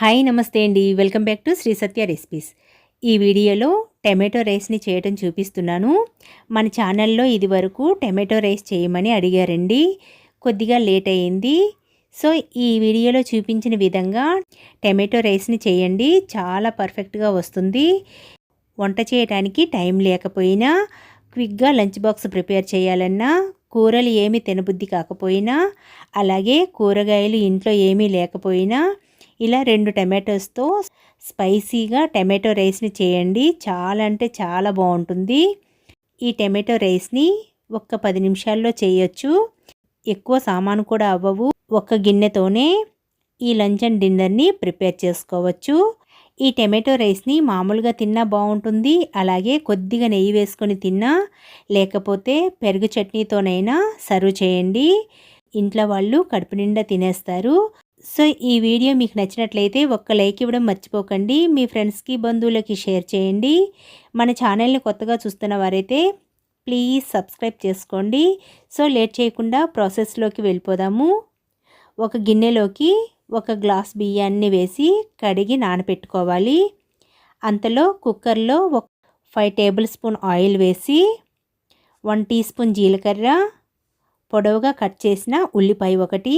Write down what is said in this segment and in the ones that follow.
Hi నమస్తే అండి. Welcome back to Shri Satya recipes. ఈ వీడియోలో టమాటో రైస్ని చేయటం చూపిస్తున్నాను. మన ఛానల్లో ఇది వరకు టమాటో రైస్ చేయమని అడిగారండి. కొద్దిగా లేట్ అయింది సో ఈ వీడియోలో చూపించిన విధంగా టమాటో రైస్ని చేయండి. చాలా పర్ఫెక్ట్గా వస్తుంది. వంట చేయడానికి టైం లేకపోయినా క్విక్గా లంచ్ బాక్స్ ప్రిపేర్ చేయాలన్నా కూరలు ఏమి తినబుద్ధి కాకపోయినా అలాగే కూరగాయలు ఇంట్లో ఏమీ లేకపోయినా ఇలా రెండు టమాటోస్తో స్పైసీగా టమాటో రైస్ని చేయండి. చాలా అంటే చాలా బాగుంటుంది. ఈ టమాటో రైస్ని ఒక్క పది నిమిషాల్లో చేయొచ్చు. ఎక్కువ సామాను కూడా అవ్వవు. ఒక్క గిన్నెతోనే ఈ లంచ్ అండ్ డిన్నర్ని ప్రిపేర్ చేసుకోవచ్చు. ఈ టమాటో రైస్ని మామూలుగా తిన్నా బాగుంటుంది. అలాగే కొద్దిగా నెయ్యి వేసుకొని తిన్నా లేకపోతే పెరుగు చట్నీతోనైనా సర్వ్ చేయండి. ఇంట్లో వాళ్ళు కడుపు నిండా తినేస్తారు. సో ఈ వీడియో మీకు నచ్చినట్లయితే ఒక్క లైక్ ఇవ్వడం మర్చిపోకండి. మీ ఫ్రెండ్స్కి బంధువులకి షేర్ చేయండి. మన ఛానల్ని కొత్తగా చూస్తున్న వారైతే ప్లీజ్ సబ్స్క్రైబ్ చేసుకోండి. సో లేట్ చేయకుండా ప్రాసెస్లోకి వెళ్ళిపోదాము. ఒక గిన్నెలోకి ఒక గ్లాస్ బియ్యాన్ని వేసి కడిగి నానపెట్టుకోవాలి. అంతలో కుక్కర్లో ఒక ఫైవ్ టేబుల్ స్పూన్ ఆయిల్ వేసి వన్ టీ స్పూన్ జీలకర్ర పొడవుగా కట్ చేసిన ఉల్లిపాయ ఒకటి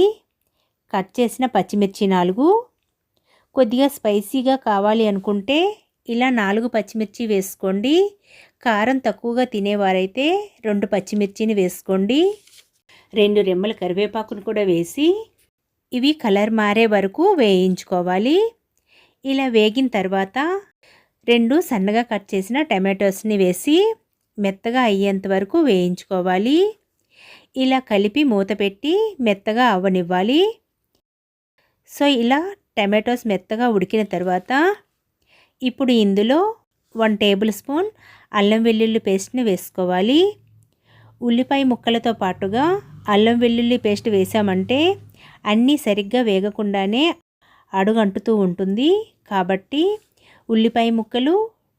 కట్ చేసిన పచ్చిమిర్చి నాలుగు. కొద్దిగా స్పైసీగా కావాలి అనుకుంటే ఇలా నాలుగు పచ్చిమిర్చి వేసుకోండి. కారం తక్కువగా తినేవారైతే రెండు పచ్చిమిర్చిని వేసుకోండి. రెండు రెమ్మల కరివేపాకును కూడా వేసి ఇవి కలర్ మారే వరకు వేయించుకోవాలి. ఇలా వేగిన తర్వాత రెండు సన్నగా కట్ చేసిన టమాటోస్ని వేసి మెత్తగా అయ్యేంత వరకు వేయించుకోవాలి. ఇలా కలిపి మూత పెట్టి మెత్తగా అవ్వనివ్వాలి సో ఇలా టమాటోస్ మెత్తగా ఉడికిన తర్వాత ఇప్పుడు ఇందులో వన్ టేబుల్ స్పూన్ అల్లం వెల్లుల్లి పేస్ట్ని వేసుకోవాలి. ఉల్లిపాయ ముక్కలతో పాటుగా అల్లం వెల్లుల్లి పేస్ట్ వేసామంటే అన్నీ సరిగ్గా వేగకుండానే అడుగంటుతూ ఉంటుంది. కాబట్టి ఉల్లిపాయ ముక్కలు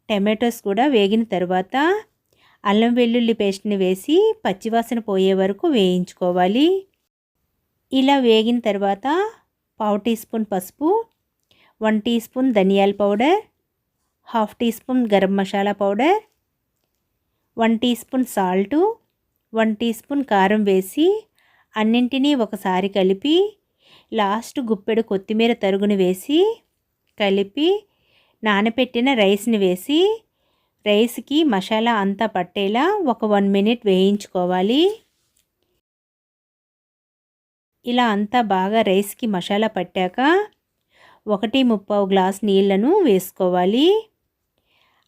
టమాటోస్ కూడా వేగిన తర్వాత అల్లం వెల్లుల్లి పేస్ట్ని వేసి పచ్చివాసన పోయే వరకు వేయించుకోవాలి. ఇలా వేగిన తర్వాత పావు టీ స్పూన్ పసుపు వన్ టీ స్పూన్ ధనియాల powder half teaspoon garam masala powder one teaspoon salt one teaspoon కారం వేసి అన్నింటినీ ఒకసారి కలిపి లాస్ట్ గుప్పెడు కొత్తిమీర తరుగును వేసి కలిపి నానపెట్టిన రైస్ని వేసి రైస్కి మసాలా అంతా పట్టేలా ఒక వన్ మినిట్ వేయించుకోవాలి. ఇలా అంతా బాగా రైస్కి మసాలా పట్టాక ఒకటి ముప్పావు గ్లాస్ నీళ్ళను వేసుకోవాలి.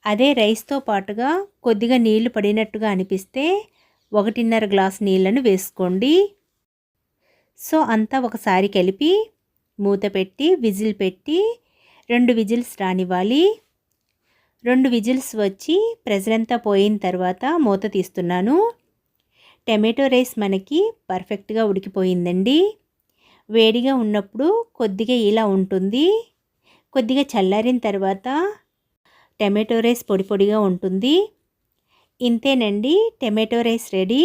అదే రైస్తో పాటుగా కొద్దిగా నీళ్ళు పడినట్టుగా అనిపిస్తే ఒకటిన్నర గ్లాస్ నీళ్ళను వేసుకోండి. సో అంతా ఒకసారి కలిపి మూత పెట్టి విజిల్ పెట్టి రెండు విజిల్స్ రానివ్వాలి. రెండు విజిల్స్ వచ్చి ప్రెజరంతా పోయిన తర్వాత మూత తీస్తున్నాను. టమాటో రైస్ మనకి పర్ఫెక్ట్గా ఉడికిపోయిందండి. వేడిగా ఉన్నప్పుడు కొద్దిగా ఇలా ఉంటుంది. కొద్దిగా చల్లారిన తర్వాత టమాటో రైస్ పొడి పొడిగా ఉంటుంది. ఇంతేనండి టమాటో రైస్ రెడీ.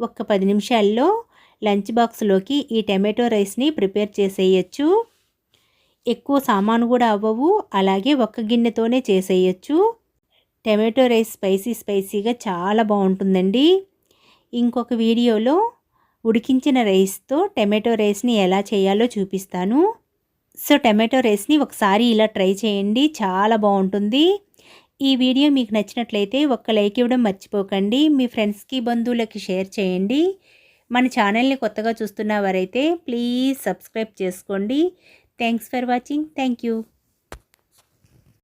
ఒక్క పది నిమిషాల్లో లంచ్ బాక్స్లోకి ఈ టమాటో రైస్ని ప్రిపేర్ చేసేయచ్చు. ఎక్కువ సామాను కూడా అవ్వవు అలాగే ఒక్క గిన్నెతోనే చేసేయచ్చు. టమాటో రైస్ స్పైసీ స్పైసీగా చాలా బాగుంటుందండి. ఇంకొక వీడియోలో ఉడికించిన రైస్తో టమాటో రైస్ని ఎలా చేయాలో చూపిస్తాను. సో టమాటో రైస్ని ఒకసారి ఇలా ట్రై చేయండి. చాలా బాగుంటుంది. ఈ వీడియో మీకు నచ్చినట్లయితే ఒక్క లైక్ ఇవ్వడం మర్చిపోకండి. మీ ఫ్రెండ్స్కి బంధువులకి షేర్ చేయండి. మన ఛానల్ని కొత్తగా చూస్తున్నవారైతే ప్లీజ్ సబ్స్క్రైబ్ చేసుకోండి. Thanks for watching. Thank you.